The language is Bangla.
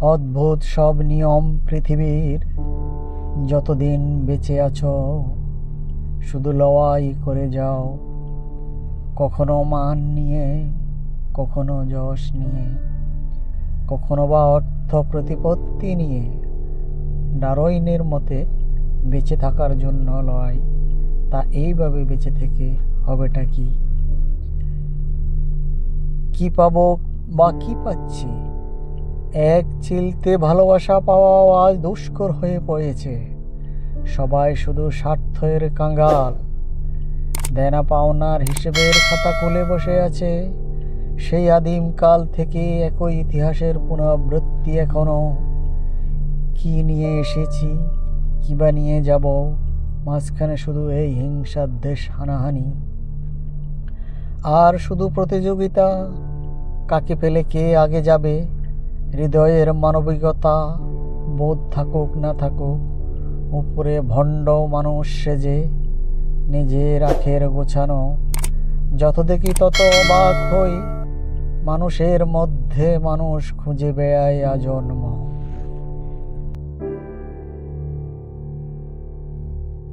অদ্ভুত সব নিয়ম পৃথিবীর। যতদিন বেঁচে আছো, শুধু লড়াই করে যাও। কখনো মান নিয়ে, কখনো যশ নিয়ে, কখনো বা অর্থ প্রতিপত্তি নিয়ে ডারইনের মতে বেঁচে থাকার জন্য লড়াই। তা এইভাবে বেঁচে থেকে হবেটা কি? কি পাবো বা কি পাচ্ছি? এক চিলতে ভালোবাসা পাওয়াও আজ দুষ্কর হয়ে পড়েছে। সবাই শুধু স্বার্থের কাঙ্গাল। দেনা পাওনার হিসেবের খাতা খুলে বসে আছে। সেই আদিম কাল থেকে একই ইতিহাসের পুনরাবৃত্তি এখনও। কি নিয়ে এসেছি, কি বা নিয়ে যাব, মাঝখানে শুধু এই হিংসার দেশ হানাহানি। আর শুধু প্রতিযোগিতা, কাকে পেলে কে আগে যাবে হৃদয়ের মানবিকতা বোধ থাকুক না থাকুক, উপরে ভণ্ড মানুষ সেজে নিজের আখের গোছানো। যত দেখি তত অবাক হই, মানুষের মধ্যে মানুষ খুঁজে বেড়ায় আজন্ম।